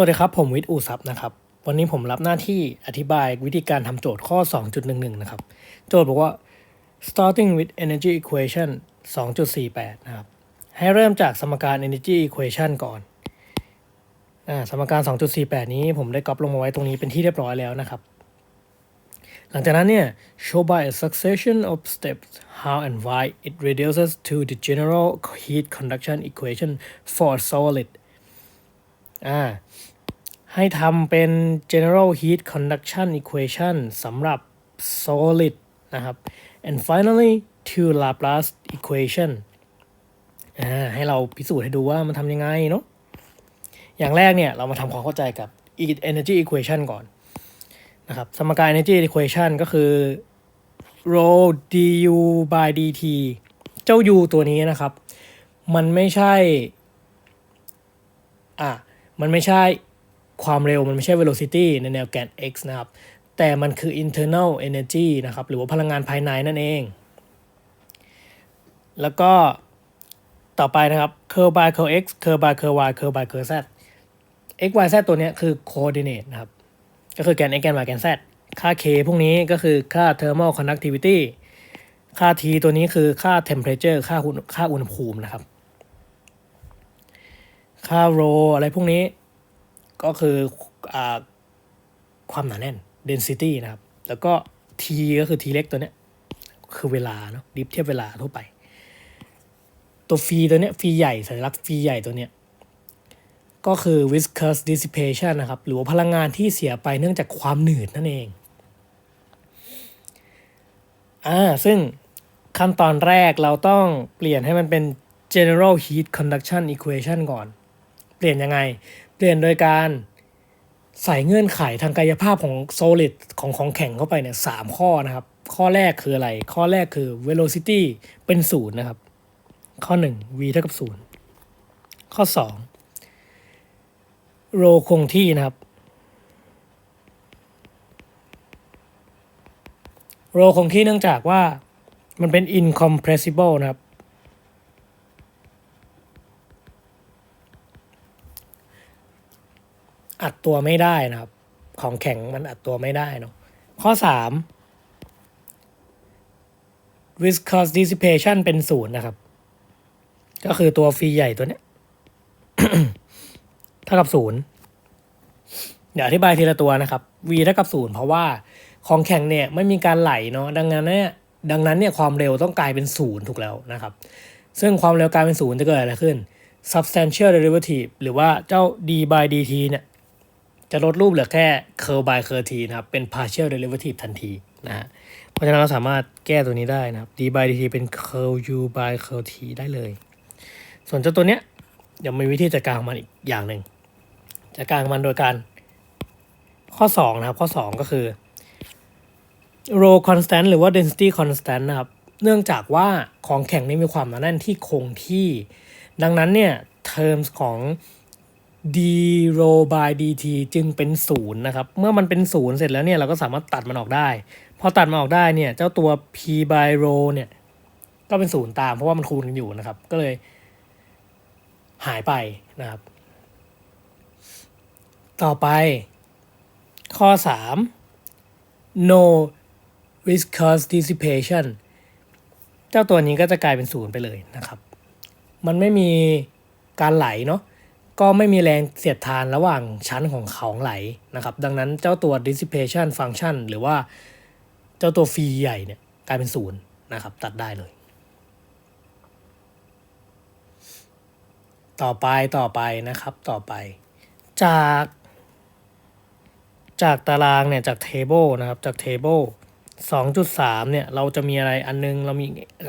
วัสดีครับ ผมวิทย์อูซับนะครับ วันนี้ผมรับหน้าที่อธิบายวิธีการทำโจทย์ข้อ 2.11 นะครับ โจทย์บอกว่า starting with energy equation 2.48 นะครับ ให้เริ่มจากสมการ energy equation ก่อนอสมการ 2.48 นี้ผมได้ก๊อปลงมาไว้ตรงนี้เป็นที่เรียบร้อยแล้วนะครับ หลังจากนั้นเนี่ย show by a succession of steps how and why it reduces to the general heat conduction equation for a solid อ่า ให้ทำเป็น general heat conduction equation สำหรับ solid นะครับ and finally to Laplace equation ให้เราพิสูจน์ให้ดูว่ามันทำยังไงเนาะ อย่างแรกเนี่ยเรามาทำความเข้าใจกับ energy equation ก่อนนะครับ สมการ energy equation ก็คือ rho du by dt เจ้า u ตัวนี้นะครับ มันไม่ใช่ อะ มันไม่ใช่ ความเร็วมันไม่ใช่ velocity ในแนวแกน x นะครับ แต่มันคือ internal energy นะครับ หรือว่าพลังงานภายในนั่นเอง แล้วก็ต่อไปนะครับ curl by curl x curl by curl y curl by curl z x y z ตัวนี้คือ coordinate นะครับ ก็คือแกน x แกน y แกน z ค่า k พวกนี้ก็คือค่า thermal conductivity ค่า t ตัวนี้คือค่า temperature ค่าอุณค่าอุณหภูมินะครับ ค่า rho อะไรพวกนี้ ก็คืออความหนาแน่น density นะครับ แล้วก็ t ก็คือ t เล็กตัวเนี้ยคือเวลาเนาะดิฟเทียบเวลาทั่วไป ตัวฟีตัวเนี้ยฟีใหญ่สัญลักษณ์ฟีใหญ่ตัวเนี้ยก็คือ viscous dissipation นะครับ หรือว่าพลังงานที่เสียไปเนื่องจากความหนืดนั่นเองอ่าซึ่งขั้นตอนแรกเราต้องเปลี่ยนให้มันเป็น general heat conduction equation ก่อน เปลี่ยนยังไง เปลี่ยนโดยการใส่เงื่อนไขทางกายภาพของ solid ของของแข็งเข้าไปเนี่ยสามข้อนะครับ ข้อแรกคืออะไร ข้อแรกคือ velocity เป็นศูนย์นะครับ ข้อ 1 v เท่ากับศูนย์ข้อ 2 rho คงที่นะครับ rho คงที่เนื่องจากว่ามันเป็น incompressible นะครับ อัดตัวไม่ได้นะครับ ของแข็งมันอัดตัวไม่ได้เนาะข้อ 3 viscous dissipation เป็นศูนย์นะครับ ก็คือตัวฟีใหญ่ตัวเนี้ยเท่ากับศูนย์เดี๋ยวอธิบายทีละตัวนะครับ v เท่ากับศูนย์เพราะว่าของแข็งเนี่ยไม่มีการไหลเนาะดังนั้นเนี่ยดังนั้นเนี่ยความเร็วต้องกลายเป็นศูนย์ถูกแล้วนะครับ ซึ่งความเร็วกลายเป็นศูนย์จะเกิดอะไรขึ้น substantial derivative หรือว่าเจ้า d by dt เนี่ย จะลดรูปเหลือแค่ curl by curl t นะครับ เป็น partial derivative ทันทีนะฮะเพราะฉะนั้นเราสามารถแก้ตัวนี้ได้นะครับ d by dt เป็น curl u by curl t ได้เลย ส่วนเจ้าตัวเนี้ยยังมีวิธีจัดการของมันอีกอย่างหนึ่งจัดการของมันโดยการ ข้อ 2 นะครับ ข้อ 2 ก็คือ rho constant หรือว่า density constant นะครับ เนื่องจากว่าของแข็งนี่มีความหนาแน่นที่คงที่ ดังนั้นเนี่ย terms ของ d rho by dt จึงเป็นศูนย์นะครับ เมื่อมันเป็นศูนย์เสร็จแล้วเนี่ยเราก็สามารถตัดมันออกได้ พอตัดมันออกได้เนี่ยเจ้าตัว p by rho เนี่ยก็เป็นศูนย์ตามเพราะว่ามันคูณกันอยู่นะครับ ก็เลยหายไปนะครับ ต่อไป ข้อ 3 no viscous dissipation เจ้าตัวนี้ก็จะกลายเป็นศูนย์ไปเลยนะครับ มันไม่มีการไหลเนาะ ก็ไม่มีแรงเสียดทานระหว่างชั้นของของไหลนะครับ ดังนั้นเจ้าตัว dissipation function หรือว่าเจ้าตัวฟีใหญ่เนี่ยกลายเป็นศูนย์นะครับ ตัดได้เลย ต่อไปต่อไปนะครับต่อไป จาก จากตารางเนี่ยจาก table นะครับจาก table 2.3เนี่ยเราจะมีอะไรอันนึง เรามี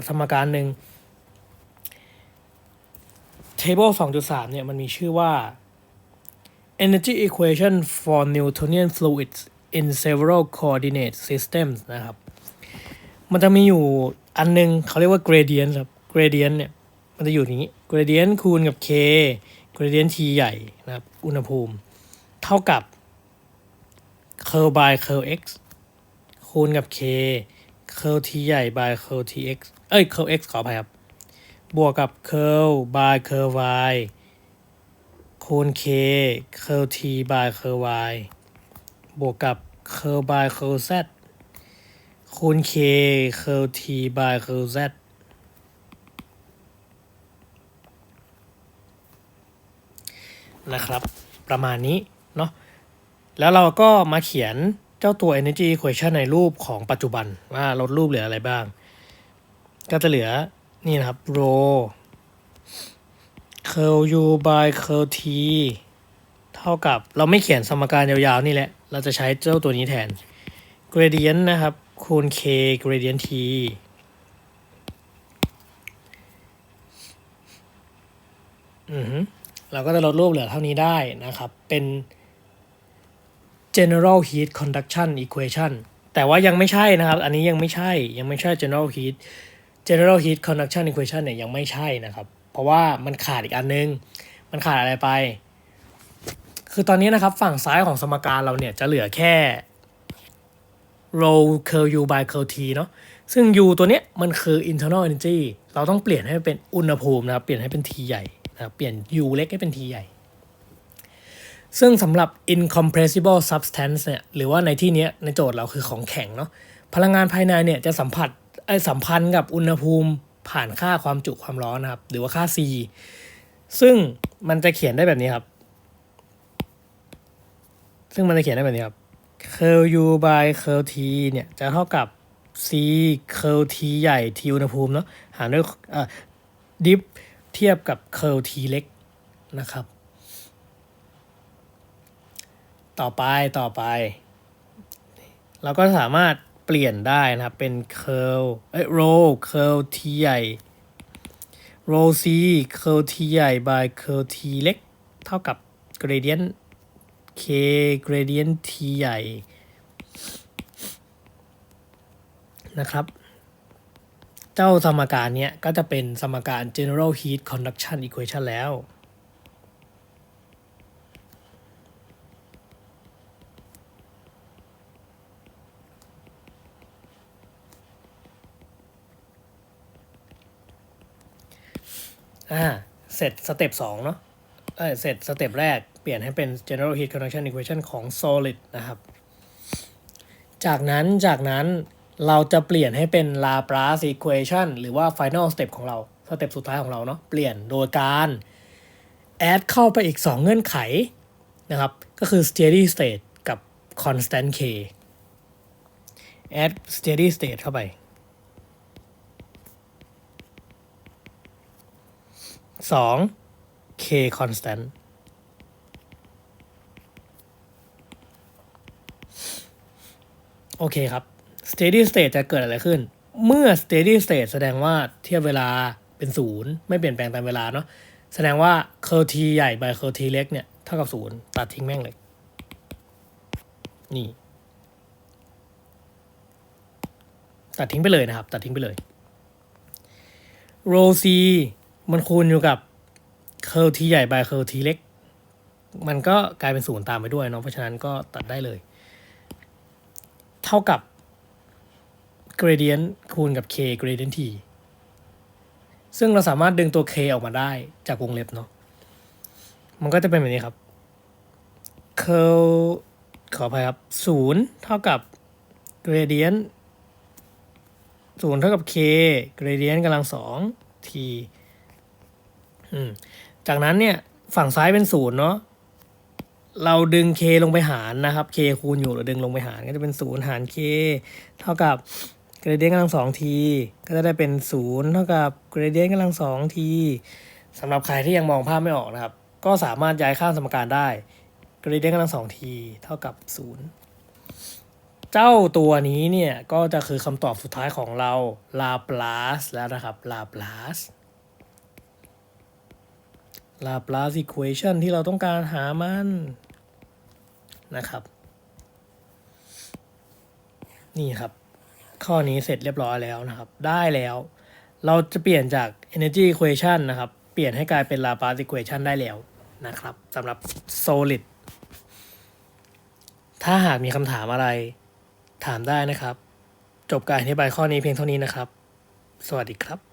สมการหนึ่ง table 2.3 เนี่ยมันมีชื่อว่า energy equation for Newtonian fluids in several coordinate systems นะครับ มันจะมีอยู่อันนึงเขาเรียกว่า gradient ครับ gradient เนี่ยมันจะอยู่อย่างนี้ gradient คูณกับ k gradient t ใหญ่นะครับ อุณหภูมิ เท่ากับ curl by curl x คูณกับ k curl t ใหญ่ by curl t x เอ้ย curl x ขออภัยครับ บวกกับ curl by curl y คูณ k curl t by curl y บวกกับ curl by curl z คูณ k curl t by curl z นะครับ ประมาณนี้ เนาะแล้วเราก็มาเขียนเจ้าตัว energy equation ในรูปของปัจจุบัน ว่าลดรูปเหลืออะไรบ้าง ก็จะเหลือ นี่นะครับ rho curl u by curl t เท่ากับเราไม่เขียนสมการยาวๆ นี่แหละ เราจะใช้เจ้าตัวนี้แทน gradient นะครับ คูณ k gradient t อือฮึเราก็จะลดรูปเหลือเท่านี้ได้นะครับ เป็น general heat conduction equation แต่ว่ายังไม่ใช่นะครับ อันนี้ยังไม่ใช่ ยังไม่ใช่ general heat general heat conduction equation เนี่ยยังไม่ใช่นะครับ เพราะว่ามันขาดอีกอันนึง มันขาดอะไรไป คือตอนนี้นะครับฝั่งซ้ายของสมการเราเนี่ยจะเหลือแค่ rho curl u by curl t เนาะซึ่ง u ตัวเนี้ยมันคือ internal energy เราต้องเปลี่ยนให้เป็นอุณหภูมินะครับ เปลี่ยนให้เป็น t ใหญ่นะครับ เปลี่ยน u เล็กให้เป็น t ใหญ่ ซึ่งสำหรับ incompressible substance เนี่ย หรือว่าในที่เนี้ยในโจทย์เราคือของแข็งเนาะ พลังงานภายในเนี่ยจะสัมผัส สัมพันธ์กับอุณหภูมิผ่านค่าความจุความร้อนนะครับ หรือว่าค่า C ซึ่งมันจะเขียนได้แบบนี้ครับ ซึ่งมันจะเขียนได้แบบนี้ครับ curl u by curl t เนี่ยจะเท่ากับ c curl t ใหญ่ t อุณหภูมิเนาะหารด้วยเอ่อ dip เทียบกับ curl t เล็กนะครับ ต่อไปต่อไป เราก็สามารถ เปลี่ยนได้นะครับ เป็น curl เอ้ย row curl t ใหญ่ row c curl t ใหญ่ by curl t เล็ก เท่ากับ gradient k gradient t ใหญ่ นะครับ เจ้าสมการเนี้ยก็จะเป็นสมการ general heat conduction equation แล้ว อ่า เสร็จสเต็ปสองเนาะเออเสร็จสเต็ปแรก เปลี่ยนให้เป็น general heat conduction equation ของ solid นะครับ จากนั้นจากนั้นเราจะเปลี่ยนให้เป็น Laplace equation หรือว่า final step ของเรา สเต็ปสุดท้ายของเราเนาะ เปลี่ยนโดยการ add เข้าไปอีก 2 เงื่อนไขนะครับ ก็คือ steady state กับ constant k add steady state เข้าไป สอง k constant โอเคครับ steady state จะเกิดอะไรขึ้น เมื่อ steady state แสดงว่าเทียบเวลาเป็นศูนย์ไม่เปลี่ยนแปลงตามเวลาเนาะแสดงว่า curl t ใหญ่ by curl t เล็กเนี่ยเท่ากับศูนย์ตัดทิ้งแม่งเลย นี่ ตัดทิ้งไปเลยนะครับ ตัดทิ้งไปเลย row c มันคูณอยู่กับ curl t ใหญ่ by curl t เล็ก มันก็กลายเป็นศูนย์ตามไปด้วยเนาะเพราะฉะนั้นก็ตัดได้เลย เท่ากับ gradient คูณกับ k gradient t ซึ่งเราสามารถดึงตัว k ออกมาได้จากวงเล็บเนาะมันก็จะเป็นแบบนี้ครับ curl ขออภัยครับศูนย์เท่ากับ gradient ศูนย์เท่ากับ k gradient กำลังสอง t จากนั้นเนี่ยฝั่งซ้ายเป็นศูนย์เนาะเราดึง k ลงไปหารนะครับ k คูณอยู่เราดึงลงไปหารก็จะเป็นศูนย์หาร k เท่ากับ gradient กำลังสอง t ก็จะได้เป็นศูนย์เท่ากับ gradient กำลังสอง t สำหรับใครที่ยังมองภาพไม่ออกนะครับ ก็สามารถย้ายข้างสมการได้ gradient กำลังสอง t เท่ากับศูนย์เจ้าตัวนี้เนี่ยก็จะคือคำตอบสุดท้ายของเรา Laplace แล้วนะครับลาบลาส Laplace Laplace equation ที่เราต้องการหามันนะครับ นี่ครับ ข้อนี้เสร็จเรียบร้อยแล้วนะครับ ได้แล้ว เราจะเปลี่ยนจาก energy equation นะครับ เปลี่ยนให้กลายเป็น Laplace equation ได้แล้วนะครับสำหรับ solid ถ้าหากมีคำถามอะไรถามได้นะครับ จบการอธิบายข้อนี้เพียงเท่านี้นะครับ สวัสดีครับ